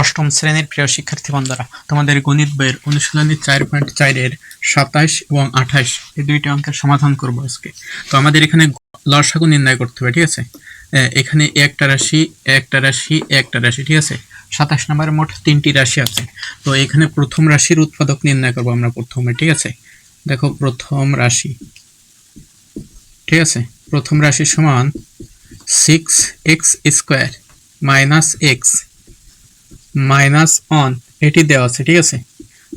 অষ্টম শ্রেণির প্রিয় শিক্ষার্থী বন্ধুরা, তোমাদের গণিত বইয়ের অনুশীলনী চার পয়েন্ট চারের সাতাশ এবং আঠাশ এই দুইটি অঙ্কের সমাধান করব আজকে। তো আমাদের এখানে লসাগু নির্ণয় করতে হবে, ঠিক আছে? এখানে একটা রাশি একটা রাশি একটা রাশি, ঠিক আছে? সাতাশ নম্বরে মোট তিনটি রাশি আছে। তো এখানে প্রথম রাশির উৎপাদক নির্ণয় করব আমরা প্রথমে, ঠিক আছে? দেখো, প্রথম রাশি, ঠিক আছে? প্রথম রাশি সমান six x square minus x minus one এটি দেওয়া আছে, ঠিক আছে?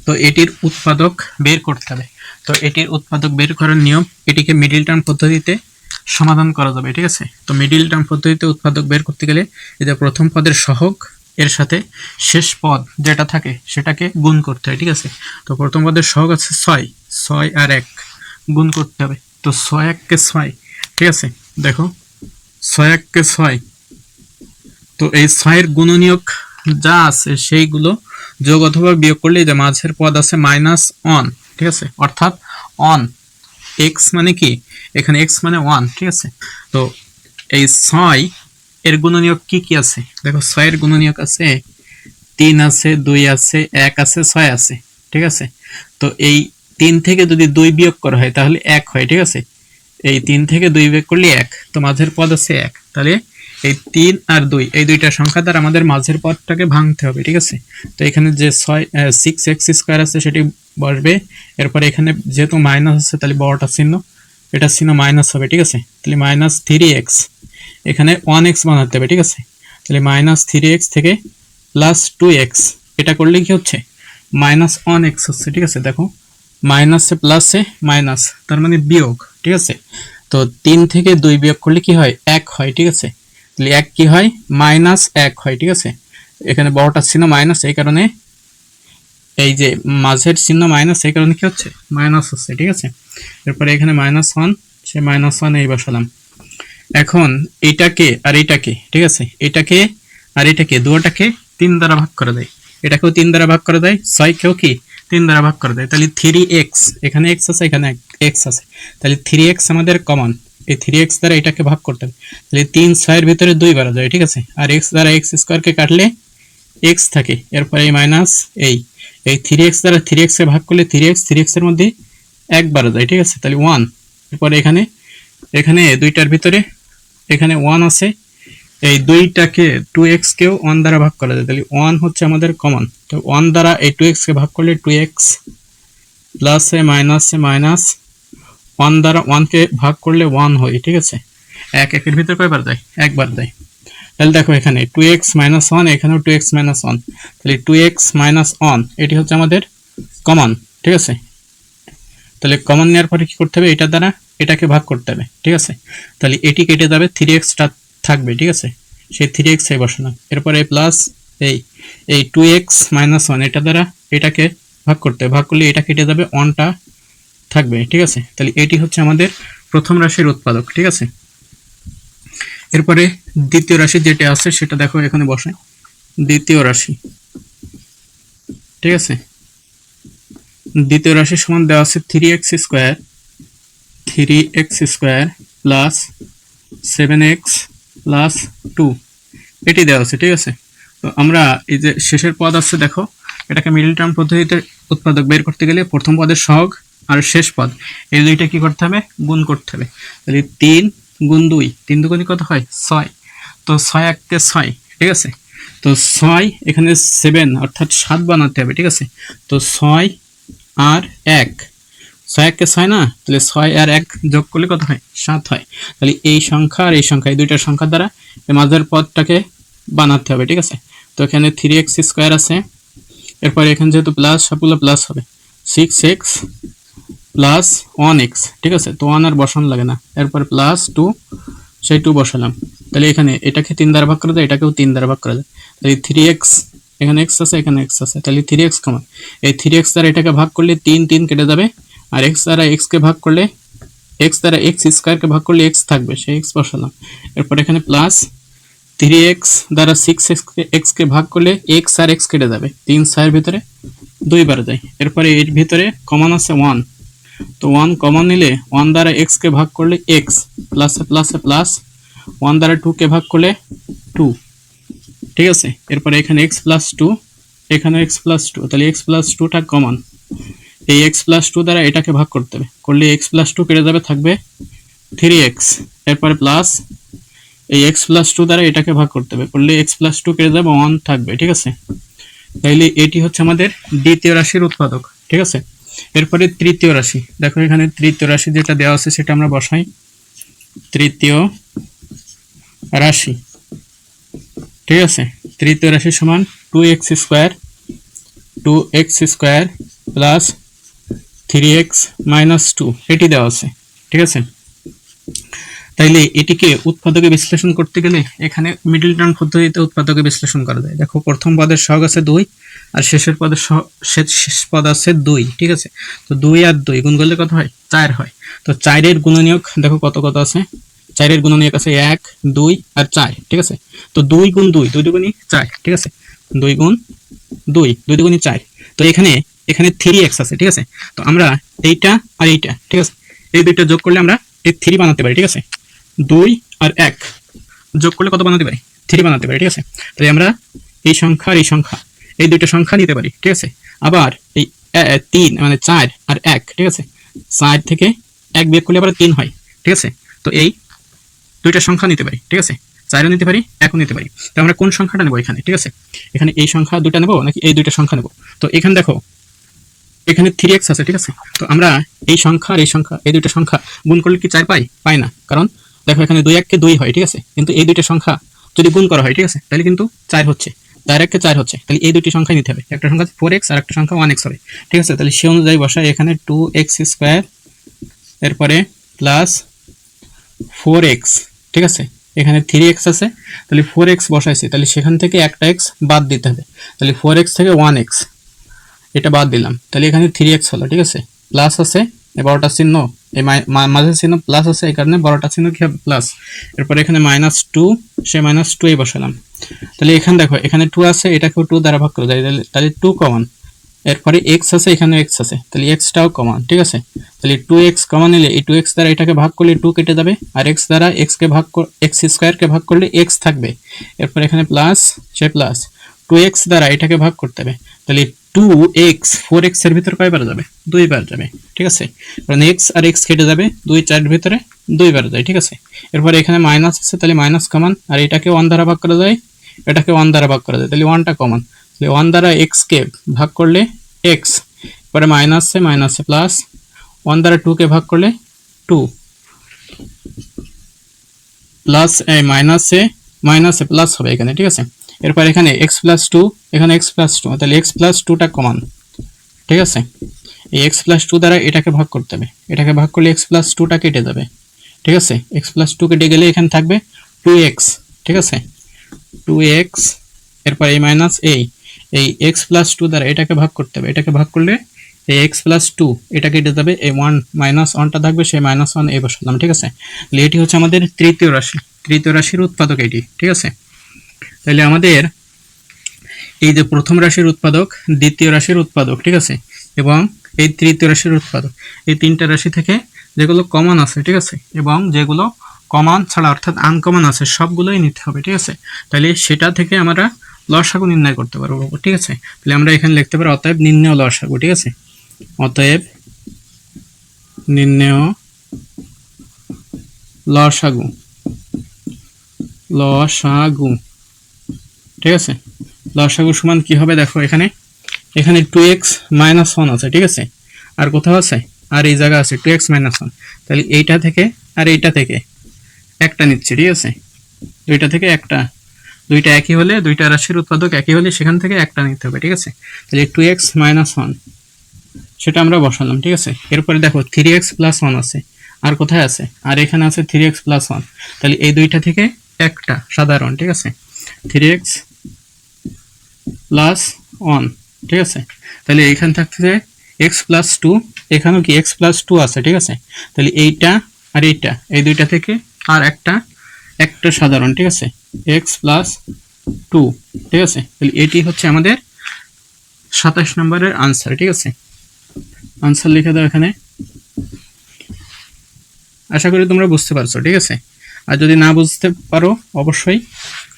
তো এটির উৎপাদক বের করতে হবে। তো এটির উৎপাদক বের করার নিয়ম, এটিকে মিডিল টার্ম পদ্ধতিতে সমাধান করা যাবে, ঠিক আছে? তো মিডিল টার্ম পদ্ধতিতে উৎপাদক বের করতে গেলে যে প্রথম পদের সহগ, এর সাথে শেষ পদ যেটা থাকে সেটাকে গুণ করতে হয়, ঠিক আছে? তো প্রথম পদের সহগ আছে ছয় ছয় আর এক, গুণ করতে হবে। তো ছয় এককে ছয়, ঠিক আছে? দেখো, ছয় এককে ছয়। তো এই ছয়ের গুণনীয়ক যা আছে সেইগুলো যোগ অথবা বিয়োগ করলে যে মাঝের পদ আছে মাইনাস অন ঠিক আছে? অর্থাৎ অন এক্স মানে কি? এখানে এক্স মানে ওয়ান ঠিক আছে? তো এই ছয় এর গুণনীয়ক কি কি আছে? দেখো ছয়ের গুণনীয়ক আছে, তিন আছে, দুই আছে, এক আছে, ছয় আছে, ঠিক আছে? তো এই তিন থেকে যদি দুই বিয়োগ করা হয়, তাহলে এক হয়, ঠিক আছে? এই তিন থেকে দুই বিয়োগ করলে এক, তো মাঝের পদ আছে এক, তাহলে এই তিন আর দুই, এই দুইটা সংখ্যা দ্বারা আমাদের মাঝের পদটাকে ভাঙতে হবে, ঠিক আছে? তো এখানে যে ছয় সিক্স এক্স স্কোয়ার আছে সেটি বসবে, এরপরে এখানে যেহেতু মাইনাস আছে, তাহলে বড়টা চিহ্ন, এটা চিহ্ন মাইনাস হবে, ঠিক আছে? তাহলে মাইনাস থ্রি এক্স এখানে ওয়ান এক্স বানাতে হবে, ঠিক আছে? তাহলে মাইনাস থ্রি এক্স থেকে প্লাস টু এক্স এটা করলে কি হচ্ছে? মাইনাস ওয়ান এক্স হচ্ছে, ঠিক আছে? দেখো মাইনাসে প্লাসে মাইনাস তার মানে বিয়োগ, ঠিক আছে? তো তিন থেকে দুই বিয়োগ করলে কি হয়? এক হয়, ঠিক আছে? তাহলে এক কি হয়? মাইনাস এক হয়, ঠিক আছে? এখানে বড়টা চিহ্ন মাইনাস এই কারণে এই যে মাঝের চিহ্ন মাইনাস এই কারণে কি হচ্ছে? মাইনাস হচ্ছে, ঠিক আছে? এরপরে এখানে মাইনাস ওয়ান সে মাইনাস ওয়ান এই বসালাম। এখন এটাকে আর এটাকে, ঠিক আছে? এটাকে আর এটাকে দুটাকে তিন দ্বারা ভাগ করে দেয়। এটাকেও তিন দ্বারা ভাগ করে দেয়, ছয়কেও কি? তিন দ্বারা ভাগ করে দেয়। তাহলে থ্রি এক্স এখানে এক্স আছে, এখানে এক্স আছে। তাহলে থ্রি এক্স আমাদের কমন এই থ্রি এক্স দ্বারা এটাকে ভাগ করতে হবে। তাহলে তিন ছয়ের ভিতরে দুই বাড়া যায় ঠিক আছে? আর এক্স দ্বারা এক্স স্কোয়ারকে কাটলে এক্স থাকে, এরপরে এই মাইনাস এই। এই থ্রি এক্স দ্বারা থ্রি এক্স ভাগ করলে থ্রি এক্স থ্রি এক্সের মধ্যে এক বাড়া যায়, ঠিক আছে? তাহলে ওয়ান এরপরে এখানে এখানে দুইটার ভিতরে এখানে ওয়ান আছে। এই দুইটাকে টু এক্স কেও ওয়ান দ্বারা ভাগ করা যায়। তাহলে ওয়ান হচ্ছে আমাদের কমন তো ওয়ান দ্বারা এই টু এক্স কে ভাগ করলে টু এক্স প্লাসে মাইনাসে মাইনাস ওয়ান দ্বারা ওয়ানকে ভাগ করলে ওয়ান হয়, ঠিক আছে? এক একের ভিতরে কয়বার দেয়? একবার দেয়। তাহলে দেখো এখানে টু এক্স মাইনাস ওয়ান এখানেও টু এক্স মাইনাস ওয়ান তাহলে টু এক্স মাইনাস ওয়ান এটি হচ্ছে আমাদের কমন ঠিক আছে? তাহলে কমন নেওয়ার পরে কি করতে হবে? এটা দ্বারা এটাকে ভাগ করতে হবে, ঠিক আছে? তাহলে এটি কেটে যাবে থ্রি এক্সটা থাকবে, ঠিক আছে? সেই থ্রি এক্স এই বসানো। এরপরে প্লাস এই এই টু এক্স মাইনাস ওয়ান এটা দ্বারা এটাকে ভাগ করতে হবে। ভাগ করলে এটা কেটে যাবে ওয়ানটা থাকবে, ঠিক আছে? তাহলে এটি হচ্ছে আমাদের প্রথম রাশির উৎপাদক, ঠিক আছে? এরপরে দ্বিতীয় রাশি যেটা আছে সেটা দেখো এখানে বসে। দ্বিতীয় রাশি, ঠিক আছে? দ্বিতীয় রাশির সমান দেওয়া আছে three x square three x square plus seven x plus two এটি দেওয়া আছে, ঠিক আছে? তো আমরা এই যে শেষের পদ আছে, দেখো, এটাকে মিডল টার্ম পদ্ধতিতে উৎপাদক বের করতে গেলে প্রথম পদের সহগ আর শেষ পদ। এই দুইটা কি করতে হবে? গুণ করতে হবে। তাহলে তিন গুণ দুই, তিন দুগুণি কত হয়? ছয়। তো ছয় এককে ছয়, ঠিক আছে? তো ছয় এখানে সেভেন অর্থাৎ সাত বানাতে হবে, ঠিক আছে? তো ছয় আর এক। ছয় এককে ছয় না? তাহলে ছয় আর এক যোগ করলে কত হয়? সাত হয়। তাহলে এই সংখ্যা আর এই সংখ্যা, এই দুইটা সংখ্যা দ্বারা মাঝের পদটাকে বানাতে হবে, ঠিক আছে? তো এখানে থ্রি এক্স স্কোয়ার আছে। এরপরে এখানে যেহেতু প্লাস সবগুলো প্লাস হবে। Six x plus one x ঠিক আছে? তো ওয়ান আর বসানো লাগে না। এরপরে প্লাস টু সেই টু বসালাম। তাহলে এখানে এটাকে তিন দ্বারা ভাগ করে দেয়, এটাকেও তিন দ্বারা ভাগ করে দেয়। তাহলে থ্রি এক্স এখানে এক্স আছে, এখানে এক্স আছে। তাহলে থ্রি এক্স কমন এই থ্রি এক্স দ্বারা এটাকে ভাগ করলে তিন তিন কেটে যাবে। আর এক্স দ্বারা এক্সকে ভাগ করলে এক্স দ্বারা এক্স স্কোয়ারকে ভাগ করলে এক্স থাকবে, সেই এক্স বসালাম। এরপর এখানে প্লাস থ্রি এক্স দ্বারা সিক্স এক্স এক্সকে ভাগ করলে এক্স আর এক্স কেটে যাবে। তিন ছয়ের ভিতরে দুইবার যায় এরপরে এর ভিতরে কমন আছে ওয়ান তো ওয়ান কমন নিলে ওয়ান দ্বারা এক্সকে ভাগ করলে এক্স প্লাসে প্লাসে প্লাস ওয়ান দ্বারা টুকে ভাগ করলে টু ঠিক আছে? এরপরে এখানে এক্স প্লাস টু এখানে এক্স প্লাস টু তাহলে এক্স প্লাস টুটা কমন এই এক্স প্লাস টু দ্বারা এটাকে ভাগ করতে হবে, করলে এক্স প্লাস টু কেটে যাবে, থাকবে থ্রি এক্স এরপরে প্লাস এই এক্স প্লাস টু দ্বারা এটাকে ভাগ করতে হবে, করলে এক্স প্লাস টু কেটে যাবে ওয়ান থাকবে, ঠিক আছে? তাইলে এটি হচ্ছে আমাদের দ্বিতীয় রাশির উৎপাদক, ঠিক আছে? এরপরে তৃতীয় রাশি। দেখো এখানে তৃতীয় রাশি যেটা দেওয়া আছে সেটা আমরা বসাই। তৃতীয় রাশি। ঠিক আছে? তৃতীয় রাশি সমান two x square two x square plus three x minus two এটি দেওয়া আছে। ঠিক আছে? তাইলে এটিকে উৎপাদকে বিশ্লেষণ করতে গেলে এখানে মিডল টার্ম পদ্ধতিতে উৎপাদকে বিশ্লেষণ করা যায়। দেখো, প্রথম পদের সহগ আছে দুই আর শেষের সহ- শেষ পদ আছে দুই, ঠিক আছে? তো দুই আর দুই, গুণ করলে কত হয়? চার হয়। তো চারের গুণনীয়ক, দেখো কত কত আছে? চারের গুণনীয়ক আছে এক, দুই আর চার, ঠিক আছে? তো দুই গুণ দুই দুই দুগুণই চার, ঠিক আছে? দুই গুণ দুই দুই দুগুণই চার। তো এখানে এখানে থ্রি এক্স আছে, ঠিক আছে? তো আমরা এইটা আর এইটা, ঠিক আছে? এই দুইটা যোগ করলে আমরা এই থ্রি বানাতে পারি, ঠিক আছে? দুই আর এক যোগ করলে কত বানাতে পারি? থ্রি বানাতে পারি, ঠিক আছে? তাই আমরা এই সংখ্যা আর এই সংখ্যা এই দুইটা সংখ্যা নিতে পারি, ঠিক আছে? আবার এই তিন মানে চার আর এক, ঠিক আছে? চার থেকে এক বিয়োগ করলে আবার তিন হয়, ঠিক আছে? তো এই দুইটা সংখ্যা নিতে পারি, ঠিক আছে? চারও নিতে পারি, একও নিতে পারি। তো আমরা কোন সংখ্যাটা নেব এখানে, ঠিক আছে? এখানে এই সংখ্যা দুটা নেব নাকি এই দুইটা সংখ্যা নেব? তো এখানে দেখো, এখানে থ্রি এক্স আছে, ঠিক আছে? তো আমরা এই সংখ্যা আর এই সংখ্যা, এই দুইটা সংখ্যা গুণ করলে কি চার পাই? পাই না, কারণ দেখো এখানে দুই এককে দুই হয়, ঠিক আছে? কিন্তু এই দুইটা সংখ্যা যদি গুণ করা হয়, ঠিক আছে? তাহলে কিন্তু চার হচ্ছে। এককে চার হচ্ছে। তাহলে এই দুটি সংখ্যা নিতে হবে। একটা সংখ্যা ফোর এক্স আর একটা সংখ্যা ওয়ান এক্স হবে। ঠিক আছে? তাহলে সে অনুযায়ী বসায় এখানে টু এক্স স্কোয়ার এরপরে প্লাস ফোর এক্স ঠিক আছে? এখানে থ্রি এক্স আছে। তাহলে ফোর এক্স বসাইছি। তাহলে সেখান থেকে একটা এক্স বাদ দিতে হবে। তাহলে ফোর এক্স থেকে ওয়ান এক্স এটা বাদ দিলাম। তাহলে এখানে থ্রি এক্স হলো। ঠিক আছে? প্লাস আছে বড়টা চিহ্ন। এই মাঝের চিহ্ন প্লাস আছে, এই কারণে বারোটা চিহ্ন কি হবে? প্লাস এরপর এখানে মাইনাস টু সে মাইনাস টু এই বসালাম। তাহলে এখানে দেখো, এখানে টু আছে, এটাকেও টু দ্বারা ভাগ করে, তাহলে টু কমন এরপরে এক্স আছে এখানে এক্স আছে, তাহলে এক্সটাও কমন ঠিক আছে? তাহলে টু এক্স কমন নিলে এই টু এক্স দ্বারা এটাকে ভাগ করলে টু কেটে যাবে, আর এক্স দ্বারা এক্সকে ভাগ এক্স স্কোয়ারকে ভাগ করলে এক্স থাকবে। এরপর এখানে প্লাস সে প্লাস টু এক্স দ্বারা এটাকে ভাগ করতে হবে, তাহলে টু এক্স ফোর এর ভিতরে কয়বার যাবে? দুইবার যাবে, ঠিক আছে? কারণ এক্স আর এক্স কেটে যাবে দুই চারের ভিতরে দুইবার যায়, ঠিক আছে? এরপর এখানে মাইনাস আছে, তাহলে মাইনাস কমন আর এটাকে ওয়ান দ্বারা ভাগ করা যায়? এটাকে ওয়ান দ্বারা ভাগ করা যায়, তাহলে ওয়ানটা কমন তাহলে ওয়ান দ্বারা এক্স কে ভাগ করলে এক্স পরে মাইনাসে মাইনাসে প্লাস ওয়ান দ্বারা টু কে ভাগ করলে টু প্লাস মাইনাসে মাইনাসে প্লাস হবে এখানে, ঠিক আছে? এরপর এখানে এক্স প্লাস টু এখানে এক্স প্লাস টু তাহলে এক্স প্লাস টুটা কমান ঠিক আছে? এই এক্স প্লাস টু দ্বারা এটাকে ভাগ করতে হবে। এটাকে ভাগ করলে এক্স প্লাস টুটা কেটে যাবে। ঠিক আছে? এক্স প্লাস টু কেটে গেলে এখানে থাকবে টু এক্স ঠিক আছে? টু এক্স এরপর এই মাইনাস এই। এই এক্স প্লাস টু দ্বারা এটাকে ভাগ করতে হবে। এটাকে ভাগ করলে এই এক্স প্লাস টু এটা কেটে যাবে। এই ওয়ান মাইনাস ওয়ানটা থাকবে, সেই মাইনাস ওয়ান এই বসালাম। ঠিক আছে? এটি হচ্ছে আমাদের তৃতীয় রাশি। তৃতীয় রাশির উৎপাদক এটি। ঠিক আছে? তাহলে আমাদের এই যে প্রথম রাশির উৎপাদক, দ্বিতীয় রাশির উৎপাদক, ঠিক আছে? এবং এই তৃতীয় রাশির উৎপাদক, এই তিনটা রাশি থেকে যেগুলো কমন আছে, ঠিক আছে? এবং যেগুলো কমন ছাড়া, অর্থাৎ আনকমন আছে, সবগুলোই নিতে হবে, ঠিক আছে? তাহলে সেটা থেকে আমরা লসাগু নির্ণয় করতে পারব, ঠিক আছে? তাহলে আমরা এখানে লিখতে পারি অতএব নির্ণয় লসাগু, ঠিক আছে? অতএব নির্ণয় লসাগু। লসাগু। ঠিক আছে? লসাগু সমান কি হবে দেখো এখানে। এখানে টু এক্স মাইনাস ওয়ান আছে, ঠিক আছে? আর কোথাও আছে? আর এই জায়গা আছে টু এক্স মাইনাস ওয়ান তাহলে এইটা থেকে আর এইটা থেকে একটা নিচ্ছে, ঠিক আছে? দুইটা থেকে একটা। দুইটা একই হলে দুইটা রাশির উৎপাদক একই হলে সেখান থেকে একটা নিতে হবে, ঠিক আছে? তাহলে টু এক্স মাইনাস ওয়ান সেটা আমরা বসালাম, ঠিক আছে? এরপরে দেখো থ্রি এক্স প্লাস ওয়ান আছে। আর কোথায় আছে? আর এখানে আছে থ্রি এক্স প্লাস ওয়ান তাহলে এই দুইটা থেকে একটা, সাধারণ, ঠিক আছে? থ্রি এক্স প্লাস ওয়ান ঠিক আছে? তাহলে এইখান থাকছে এক্স প্লাস টু এখানেও কি এক্স প্লাস টু আছে, ঠিক আছে? তাহলে এইটা আর এইটা, এই দুইটা থেকে আর একটা একটা সাধারণ, ঠিক আছে? এক্স প্লাস টু ঠিক আছে? তাহলে এটি হচ্ছে আমাদের সাতাশ নম্বরের আনসার ঠিক আছে? আনসার লিখে দাও এখানে। আশা করি তোমরা বুঝতে পারছ, ঠিক আছে? আর যদি না বুঝতে পারো, অবশ্যই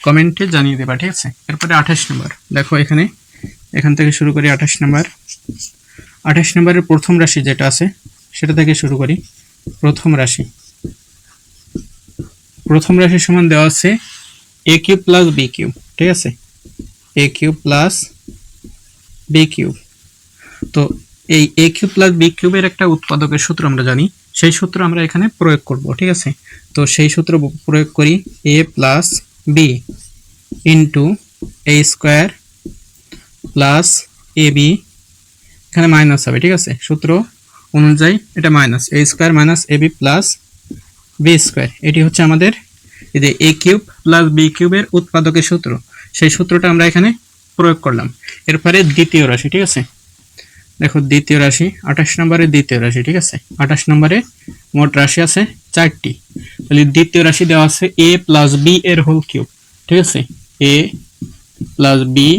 কমেন্টে জানিয়ে দেবা, ঠিক আছে? এরপরে আঠাশ নম্বর দেখো এখানে, এখান থেকে শুরু করি আঠাশ নম্বর আঠাশ নম্বরের প্রথম রাশি যেটা আছে, সেটা থেকে শুরু করি। প্রথম রাশি। প্রথম রাশির সমান দেওয়া আছে a cube plus b cube ঠিক আছে? A cube plus b cube তো এই এ কিউব প্লাস বি কিউবের একটা উৎপাদকের সূত্র আমরা জানি। সেই সূত্র আমরা এখানে প্রয়োগ করব, ঠিক আছে? তো সেই সূত্র প্রয়োগ করি a plus b into a square plus a b এখানে মাইনাস হবে, ঠিক আছে? সূত্র অনুযায়ী এটা minus a square minus a b plus b square এটি হচ্ছে আমাদের এই যে এ কিউব প্লাস বি কিউবের উৎপাদকের সূত্র। সেই সূত্রটা আমরা এখানে প্রয়োগ করলাম। এরপরে দ্বিতীয় রাশি, ঠিক আছে? দেখো, দ্বিতীয় রাশি, আঠাশ নম্বরের দ্বিতীয় রাশি, ঠিক আছে? আঠাশ নম্বরে মোট রাশি আছে চারটি। তাহলে দ্বিতীয় রাশি দেওয়া আছে এ প্লাস বি এর হোল কিউব ঠিক আছে? এ প্লাস বি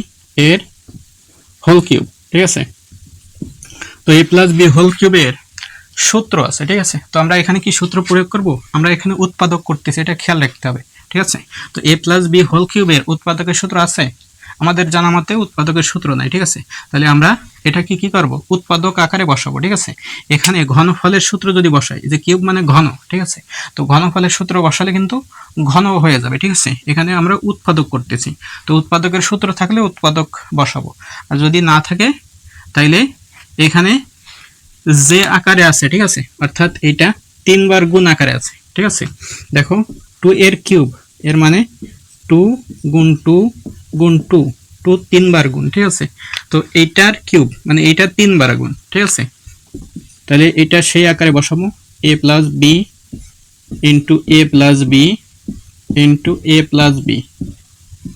এর হোল কিউব ঠিক আছে? তো এ প্লাস বি হোল কিউবের সূত্র আছে, ঠিক আছে? তো আমরা এখানে কি সূত্র প্রয়োগ করব? আমরা এখানে উৎপাদক করতেছি, এটা খেয়াল রাখতে হবে, ঠিক আছে? তো এ প্লাস বি হোল কিউবের উৎপাদকের সূত্র আছে আমাদের জানা মতে উৎপাদকের সূত্র নাই, ঠিক আছে? তাহলে আমরা এটা কি কি করব? উৎপাদক আকারে বসাবো, ঠিক আছে? এখানে ঘনফলের সূত্র যদি বসাই, যে কিউব মানে ঘন, ঠিক আছে? তো ঘনফলের সূত্র বসালে কিন্তু ঘন হয়ে যাবে, ঠিক আছে? এখানে আমরা উৎপাদক করতেছি। তো উৎপাদকের সূত্র থাকলে উৎপাদক বসাবো। আর যদি না থাকে, তাইলে এখানে যে আকারে আছে, ঠিক আছে? অর্থাৎ এটা তিনবার গুণ আকারে আছে, ঠিক আছে? দেখো, টু এর কিউব, এর মানে টু গুণ টু গুণ টু টু তিনবার গুণ, ঠিক আছে? তো এইটার কিউব মানে এইটার তিনবার গুণ, ঠিক আছে? তাহলে এটা সেই আকারে বসাবো a plus b into a plus b into a plus b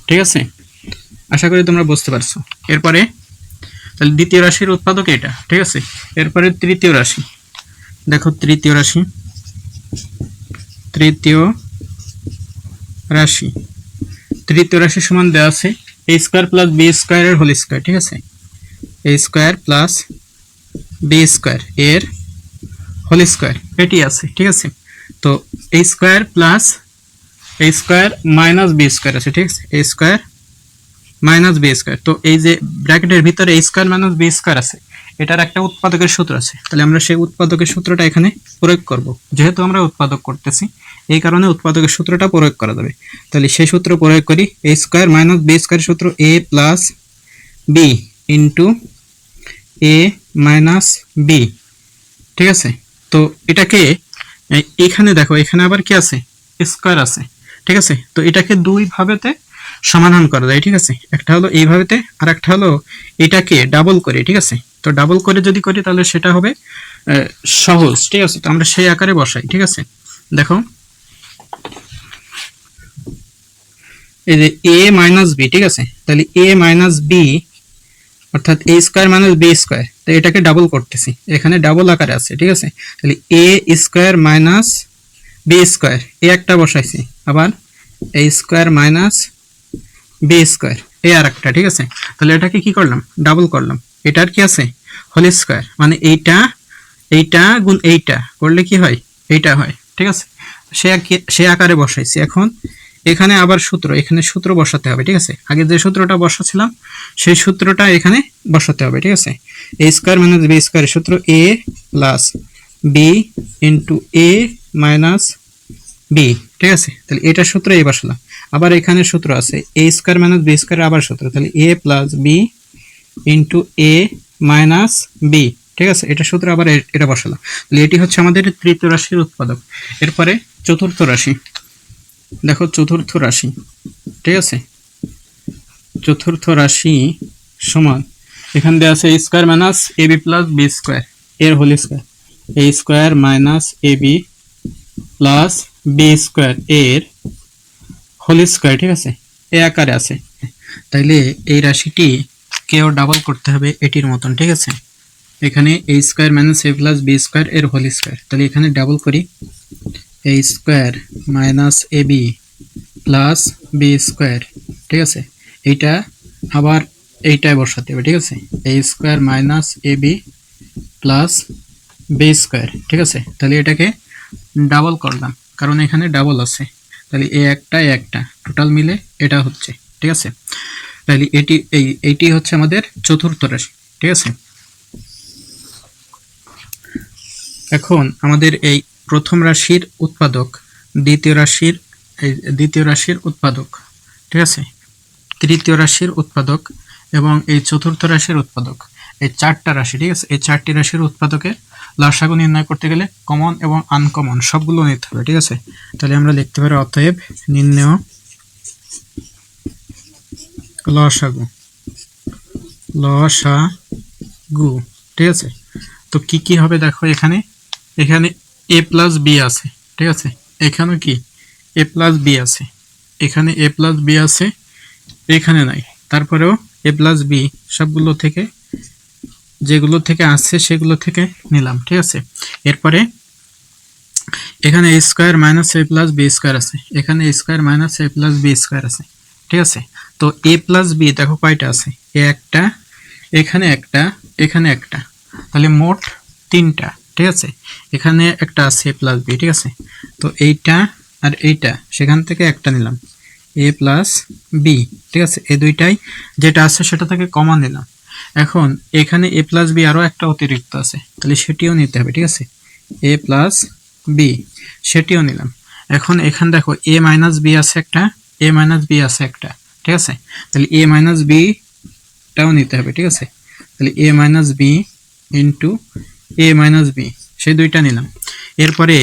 ঠিক আছে? আশা করি তোমরা বুঝতে পারছ। এরপরে, তাহলে দ্বিতীয় রাশির উৎপাদক এটা, ঠিক আছে? এরপরে তৃতীয় রাশি। দেখো, তৃতীয় রাশি। তৃতীয় রাশি। তৃতীয় রাশি সমান দেওয়া আছে এ স্কোয়ার প্লাস বি স্কোয়ারের হোল স্কোয়ার ঠিক আছে? A square plus b square এর হোল স্কোয়ার এটি আছে, ঠিক আছে? তো a square plus a square minus b square আছে, ঠিক আছে? A square minus b square তো এই যে ব্র্যাকেটের ভিতরে a square minus b square আছে, এটার একটা উৎপাদকের সূত্র আছে, তাহলে আমরা সেই উৎপাদকের সূত্রটা এখানে প্রয়োগ করব, যেহেতু আমরা উৎপাদক করতেছি। এই কারণে উৎপাদকের সূত্রটা প্রয়োগ করা যাবে। তাহলে সেই সূত্র প্রয়োগ করি a square minus b square সূত্র a plus b into a minus b ঠিক আছে? তো এটাকে এখানে দেখো, এখানে আবার কি আছে? স্কোয়ার আছে। ঠিক আছে? তো এটাকে দুই ভাবেতে সমাধান করা যায়, ঠিক আছে? একটা হলো এইভাবেতে আর একটা হলো এটাকে ডাবল করে, ঠিক আছে? তো ডাবল করে যদি করি, তাহলে সেটা হবে সহজ, ঠিক আছে? তো আমরা সেই আকারে বসাই, ঠিক আছে? দেখো এই যে এ মাইনাস বি ঠিক আছে? তাহলে এ মাইনাস বি অর্থাৎ a square minus b square তো এটাকে ডাবল করতেছি। এখানে ডাবল আকারে আছে, ঠিক আছে? তাহলে a square minus b square এ একটা বসাইছি। আবার a square minus b square এ আর একটা ঠিক আছে? তাহলে এটাকে কি করলাম? ডাবল করলাম। এটার কি আছে? হোল স্কোয়ার মানে এইটা এইটা গুণ এইটা, করলে কি হয়? এইটা হয়, ঠিক আছে? সে সে আকারে বসাইছি। এখন এখানে আবার সূত্র, এখানে সূত্র বসাতে হবে, ঠিক আছে? আগে যে সূত্রটা বসাছিলাম, সেই সূত্রটা এখানে বসাতে হবে, ঠিক আছে? A square minus b square সূত্র a plus b into a minus b ঠিক আছে? তাহলে এটা সূত্র এই বসালাম। আবার এখানে সূত্র আছে a square minus b square আবার সূত্র, তাহলে a plus b into a minus b ঠিক আছে? এটা সূত্র আবার এটা বসালাম। তাহলে এটি হচ্ছে আমাদের তৃতীয় রাশির উৎপাদক। এরপরে চতুর্থ রাশি। দেখো চতুর্থ রাশি, ঠিক আছে? চতুর্থ রাশি সমান, এখান দিয়ে আছে square minus a b plus b square এর whole square a square minus a b plus b square এর হোল স্কোয়ার ঠিক আছে? এ আকারে আছে। তাইলে এই রাশিটি কেও ডাবল করতে হবে এটির মতন, ঠিক আছে? এখানে a square minus a plus b square এর হোল স্কোয়ার তাহলে এখানে ডাবল করি। A square minus a b plus b square ঠিক আছে? এইটা আবার এইটায় বসাতে হবে, ঠিক আছে? A square minus a b plus b square ঠিক আছে? তাহলে এটাকে ডাবল করলাম, কারণ এখানে ডাবল আছে। তাহলে এ একটা একটা টোটাল মিলে এটা হচ্ছে, ঠিক আছে? তাহলে এটি, এই, এইটি হচ্ছে আমাদের চতুর্থ রাশি, ঠিক আছে? এখন আমাদের এই প্রথম রাশির উৎপাদক, দ্বিতীয় রাশির দ্বিতীয় রাশির উৎপাদক, ঠিক আছে? তৃতীয় রাশির উৎপাদক এবং এই চতুর্থ রাশির উৎপাদক, এই চারটা রাশি, ঠিক আছে? এই চারটি রাশির উৎপাদকের লসাগু নির্ণয় করতে গেলে কমন এবং আনকমন সবগুলো নিতে হবে, ঠিক আছে? তাহলে আমরা লিখতে পারি, অতএব নির্ণয় লসাগু লসাগু, ঠিক আছে? তো কি কি হবে দেখো এখানে? এখানে এ প্লাস বি আছে, ঠিক আছে? এখানে কি? এ প্লাস বি আছে। এখানে এ প্লাস বি আছে, এখানে নাই। তারপরেও এ প্লাস বি সবগুলো থেকে, যেগুলো থেকে আসছে সেগুলো থেকে নিলাম, ঠিক আছে? এরপরে এখানে a square minus a plus b square আছে। এখানে square minus a plus b square আছে, ঠিক আছে? তো এ প্লাস বি দেখো কয়টা আছে? এ একটা, এখানে একটা এখানে একটা। তাহলে মোট তিনটা। ঠিক আছে? এখানে একটা আছে প্লাস বি ঠিক আছে? তো এইটা আর এইটা, সেখান থেকে একটা নিলাম। এ প্লাস বি ঠিক আছে? এই দুইটাই যেটা আছে সেটা থেকে কমন নিলাম। এখন এখানে এ প্লাস বি আরও একটা অতিরিক্ত আছে, তাহলে সেটিও নিতে হবে, ঠিক আছে? এ প্লাস বি সেটিও নিলাম। এখন এখানে দেখো এ মাইনাস বি আছে একটা এ মাইনাস বি আছে একটা, ঠিক আছে? তাহলে এ মাইনাস বিটাও নিতে হবে, ঠিক আছে? তাহলে a minus b into a minus b সেই দুইটা নিলাম। এরপরে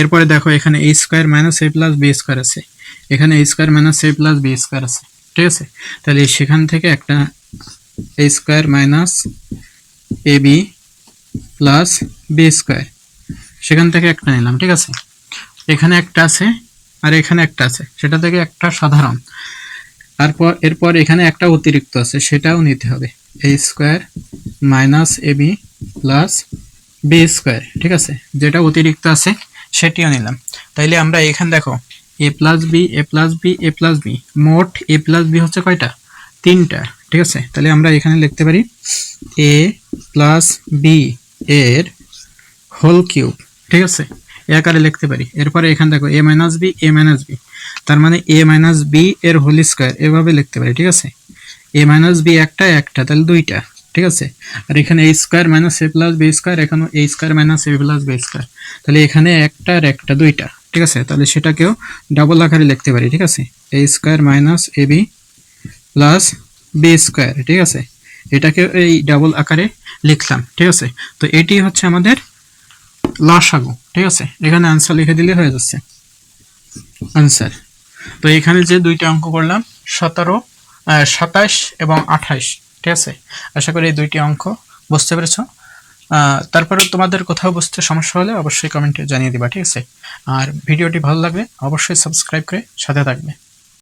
এরপরে দেখো এখানে a square minus a plus b square আছে। এখানে a square minus a plus b square আছে, ঠিক আছে? তাহলে সেখান থেকে একটা a square minus a b plus b square সেখান থেকে একটা নিলাম, ঠিক আছে? এখানে একটা আছে আর এখানে একটা আছে, সেটা থেকে একটা সাধারণ। তারপর, এরপর এখানে একটা অতিরিক্ত আছে, সেটাও নিতে হবে। A square minus a b plus b square ঠিক আছে? যেটা অতিরিক্ত আছে, সেটিও নিলাম। তাইলে আমরা এখানে দেখো a plus b a plus b a plus b মোট এ প্লাস বি হচ্ছে কয়টা? তিনটা, ঠিক আছে? তাহলে আমরা এখানে লিখতে পারি এ প্লাস বি এর হোল কিউব ঠিক আছে? এ আকারে লিখতে পারি। এরপরে এখানে দেখো a minus b a minus b তার মানে এ মাইনাস বি এর হোল স্কোয়ার এভাবে লিখতে পারি, ঠিক আছে? এ মাইনাস বি একটা একটা তাহলে দুইটা। ঠিক আছে? আর এখানে a square minus a plus b square এখানে a square minus a plus b square তাহলে এখানে একটা আর একটা দুইটা, ঠিক আছে? তাহলে সেটাকেও ডাবল আকারে লিখতে পারি, ঠিক আছে? A square minus a b plus b square ঠিক আছে? এটাকে এই ডাবল আকারে লিখলাম, ঠিক আছে? তো এটি হচ্ছে আমাদের লসাগু, ঠিক আছে? এখানে আনসার লিখে দিলে হয়ে যাচ্ছে। আনসার তো এখানে যে দুইটা অঙ্ক করলাম, সতেরো সাতাশ এবং আঠাশ। ঠিক আছে? আশা করি এই দুইটি অঙ্ক বুঝতে পেরেছ। তারপরে তোমাদের কোথাও বুঝতে সমস্যা হলে অবশ্যই কমেন্টে জানিয়ে দিবা, ঠিক আছে? আর ভিডিওটি ভালো লাগলে অবশ্যই সাবস্ক্রাইব করে সাথে থাকবে।